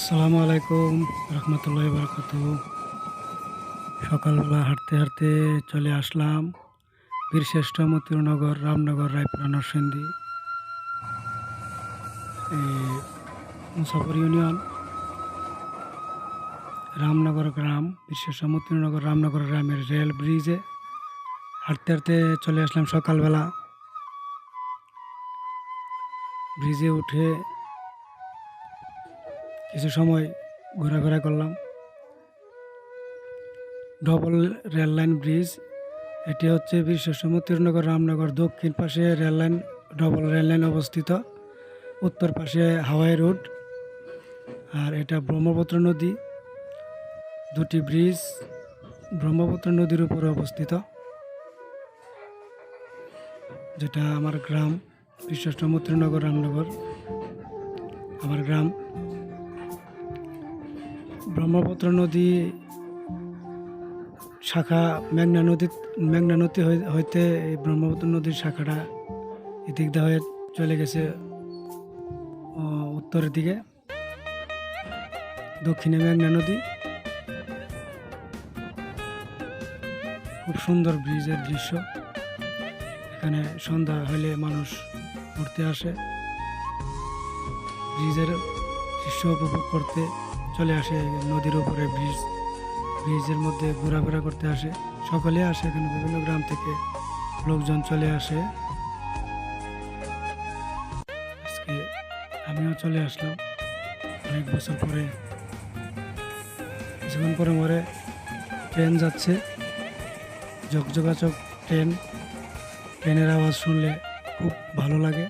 আসসালামু আলাইকুম রহমতুল্লাহ বরকত সকালবেলা হাঁটতে হাঁটতে চলে আসলাম বীরশ্রেষ্ঠ মতিনগর রামনগর, রায়পুরা, নরসিংদী। মুসাফর ইউনিয়ন, রামনগর গ্রাম, বীরশ্রেষ্ঠ মতিনগর রামনগর গ্রামের রেল ব্রিজে হাঁটতে হাঁটতে চলে আসলাম সকালবেলা। ব্রিজে উঠে কিছু সময় ঘোরাফেরা করলাম। ডবল রেল লাইন ব্রিজ এটি হচ্ছে বিশ্ব সমুদ্রনগর রামনগর দক্ষিণ পাশে rail line double rail line অবস্থিত। উত্তর পাশে হাওয়াই রোড, আর এটা ব্রহ্মপুত্র নদী। দুটি ব্রিজ ব্রহ্মপুত্র নদীর উপরে অবস্থিত, যেটা আমার গ্রাম বিশ্ব সমুদ্রনগর রামনগর। আমার গ্রাম ব্রহ্মপুত্র নদী শাখা মেঘনা নদী মেঘনা নদী হই- হইতে এই ব্রহ্মপুত্র নদীর শাখাটা এদিক দিয়ে হয়ে চলে গেছে উত্তরের দিকে। দক্ষিণে মেঘনা নদী। খুব সুন্দর ব্রিজের দৃশ্য। এখানে সন্ধ্যা হলে মানুষ ঘুরতে আসে। ব্রিজের দৃশ্য উপভোগ করতে চলে আসে, নদীর উপরে ব্রিজ, ব্রিজের মধ্যে ঘোরাফেরা করতে আসে। সকলে আসে এখানে, বিভিন্ন গ্রাম থেকে লোকজন চলে আসে। আজকে আমিও চলে আসলাম। অনেক বছর পরে, কিছুক্ষণ পরে মরে ট্রেন যাচ্ছে। যোগাযোগ ট্রেন, ট্রেনের আওয়াজ শুনলে খুব ভালো লাগে।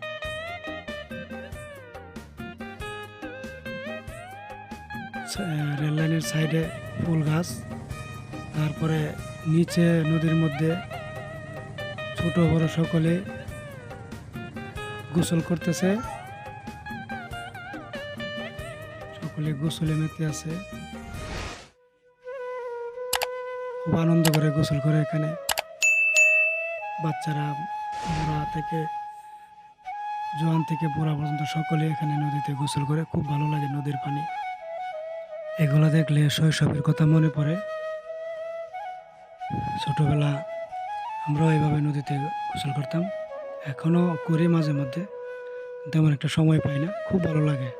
রেল লাইনের সাইডে ফুল গাছ, তারপরে নিচে নদীর মধ্যে ছোট বড় সকলে গোসল করতেছে। সকলে গোসলে মেতে আছে। খুব আনন্দ করে গোসল করে এখানে। বাচ্চারা, বুড়া থেকে, জোয়ান থেকে, বুড়া পর্যন্ত সকলে এখানে নদীতে গোসল করে। খুব ভালো লাগে নদীর পানি। এগুলো দেখলে শৈশবের কথা মনে পড়ে। ছোটোবেলা আমরাও এইভাবে নদীতে গোসল করতাম। এখনও করি মাঝে মধ্যে। তেমন একটা সময় পাই না। খুব ভালো লাগে।